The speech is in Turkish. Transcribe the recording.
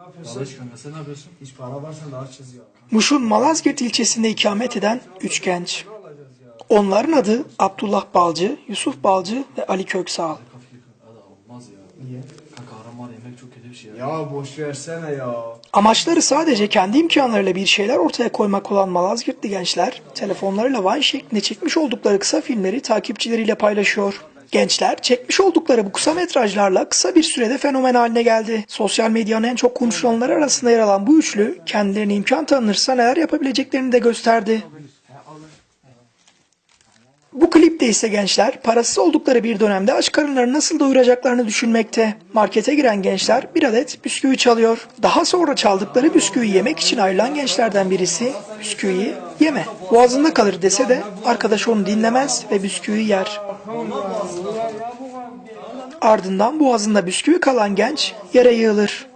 Alış kanka sen ne yapıyorsun? Hiç para varsa da açız ya. Muş'un Malazgirt ilçesinde ikamet eden üç genç. Onların adı Abdullah Balcı, Yusuf Balcı ve Ali Köksal. Kafayı Hadi olmaz ya. Niye? Kanka haram var yemek çok kötü bir şey ya. Ya boş versene ya. Amaçları sadece kendi imkanlarıyla bir şeyler ortaya koymak olan Malazgirtli gençler, telefonlarıyla Vine şeklinde çekmiş oldukları kısa filmleri takipçileriyle paylaşıyor. Gençler çekmiş oldukları bu kısa metrajlarla kısa bir sürede fenomen haline geldi. Sosyal medyanın en çok konuşulanları arasında yer alan bu üçlü kendilerine imkan tanınırsa neler yapabileceklerini de gösterdi. Bu klipte ise gençler parasız oldukları bir dönemde aç karınlarını nasıl doyuracaklarını düşünmekte. Markete giren gençler bir adet bisküvi çalıyor. Daha sonra çaldıkları bisküviyi yemek için ayrılan gençlerden birisi bisküviyi yeme. Boğazında kalır dese de arkadaş onu dinlemez ve bisküviyi yer. Ardından boğazında bisküvi kalan genç yere yığılır.